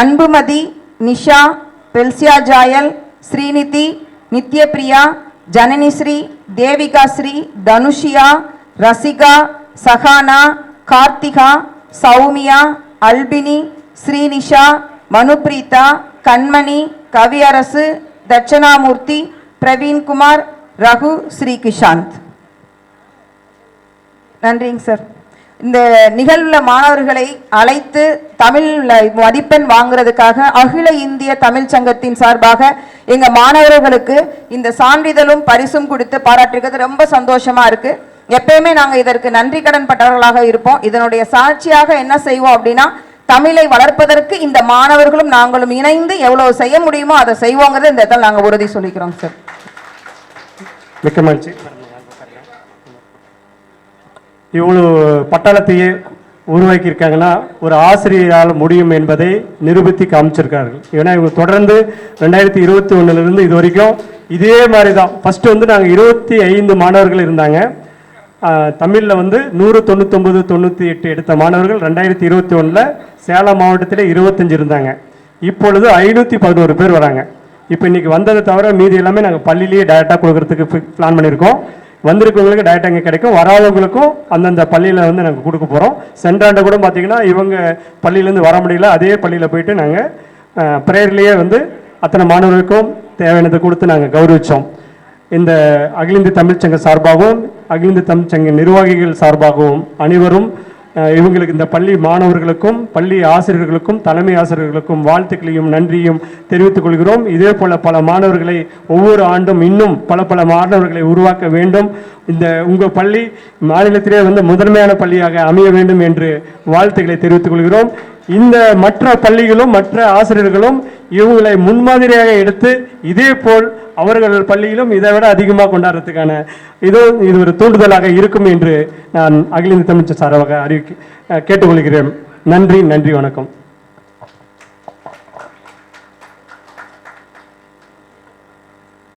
அன்புமதி நிஷா பெல்சியா ஜாயல் ஸ்ரீநிதி நித்யபிரியா ஜனனிஸ்ரீ தேவிகாஸ்ரீ தனுஷியா ரசிகா சஹானா கார்த்திகா சௌமியா அல்பினி ஸ்ரீனிஷா மனுப்ரீதா கண்மணி கவியரசு தட்சணாமூர்த்தி பிரவீன்குமார் ரகு ஸ்ரீகிஷாந்த். நன்றிங்க சார். இந்த நிகழ்வில் மாணவர்களை அழைத்து தமிழ்ல மதிப்பெண் வாங்குறதுக்காக அகில இந்திய தமிழ் சங்கத்தின் சார்பாக எங்க மாணவர்களுக்கு இந்த சான்றிதழும் பரிசும் கொடுத்து பாராட்டிருக்கிறது. ரொம்ப சந்தோஷமா இருக்கு. எப்பயுமே நாங்க இதற்கு நன்றி கடன் பட்டவர்களாக இருப்போம். இதனுடைய சாட்சியாக என்ன செய்வோம் அப்படின்னா தமிழை வளர்ப்பதற்கு இந்த மாணவர்களும் நாங்களும் இணைந்து எவ்வளவு செய்ய முடியுமோ அதை செய்வோங்கிறது இந்த இடத்துல நாங்க உறுதி சொல்லிக்கிறோம் சார். மிக்க மகிழ்ச்சி. இவ்வளோ பட்டாளத்தையே உருவாக்கியிருக்காங்கன்னா ஒரு ஆசிரியரால் முடியும் என்பதை நிரூபித்து காமிச்சிருக்கார்கள் ஏன்னா இவங்க தொடர்ந்து ரெண்டாயிரத்தி இருபத்தி ஒன்றுலேருந்து இது வரைக்கும் இதே மாதிரி தான் ஃபஸ்ட்டு வந்து நாங்கள் இருபத்தி ஐந்து மாணவர்கள் இருந்தாங்க. தமிழில் வந்து நூறு தொண்ணூத்தொம்பது தொண்ணூற்றி எட்டு எடுத்த மாணவர்கள் ரெண்டாயிரத்தி இருபத்தி ஒன்றில் சேலம் மாவட்டத்தில் இருபத்தஞ்சு இருந்தாங்க. இப்பொழுது ஐநூற்றி பதினோரு பேர் வராங்க. இப்போ இன்னைக்கு வந்ததை தவிர மீதி எல்லாமே நாங்கள் பள்ளியிலேயே டேரெக்டாக கொடுக்கறதுக்கு பிளான் பண்ணியிருக்கோம். வந்திருக்கவங்களுக்கு டேரெக்டாக இங்கே கிடைக்கும். வராதவங்களுக்கும் அந்தந்த பள்ளியில் வந்து நாங்கள் கொடுக்க போகிறோம் சென்றாண்ட கூட பார்த்தீங்கன்னா இவங்க பள்ளியிலேருந்து வர முடியல. அதே பள்ளியில் போயிட்டு நாங்கள் ப்ரேயர்லேயே வந்து அத்தனை மாணவர்களுக்கும் தேவையானதை கொடுத்து நாங்கள் கௌரவித்தோம் இந்த அகில இந்திய தமிழ்ச்சங்க சார்பாகவும் அகில இந்திய தமிழ்ச்சங்க நிர்வாகிகள் சார்பாகவும் அனைவரும் இவங்களுக்கு இந்த பள்ளி மாணவர்களுக்கும் பள்ளி ஆசிரியர்களுக்கும் தலைமை ஆசிரியர்களுக்கும் வாழ்த்துக்களையும் நன்றியும் தெரிவித்துக் கொள்கிறோம். இதே போல பல மாணவர்களை ஒவ்வொரு ஆண்டும் இன்னும் பல பல மாணவர்களை உருவாக்க வேண்டும். இந்த உங்கள் பள்ளி மாநிலத்திலே வந்து முதன்மையான பள்ளியாக அமைய வேண்டும் என்று வாழ்த்துக்களை தெரிவித்துக் கொள்கிறோம். இந்த மற்ற பள்ளிகளும் மற்ற ஆசிரியர்களும் இவங்களை முன்மாதிரியாக எடுத்து இதே போல் அவர்கள் பள்ளியிலும் இதை விட அதிகமாக கொண்டாடுறதுக்கான இதோ இது ஒரு தூண்டுதலாக இருக்கும் என்று நான் அகில இந்திய தமிழ்ச்சி சார்பாக அறிவிக்க கேட்டுக்கொள்கிறேன். நன்றி நன்றி வணக்கம்.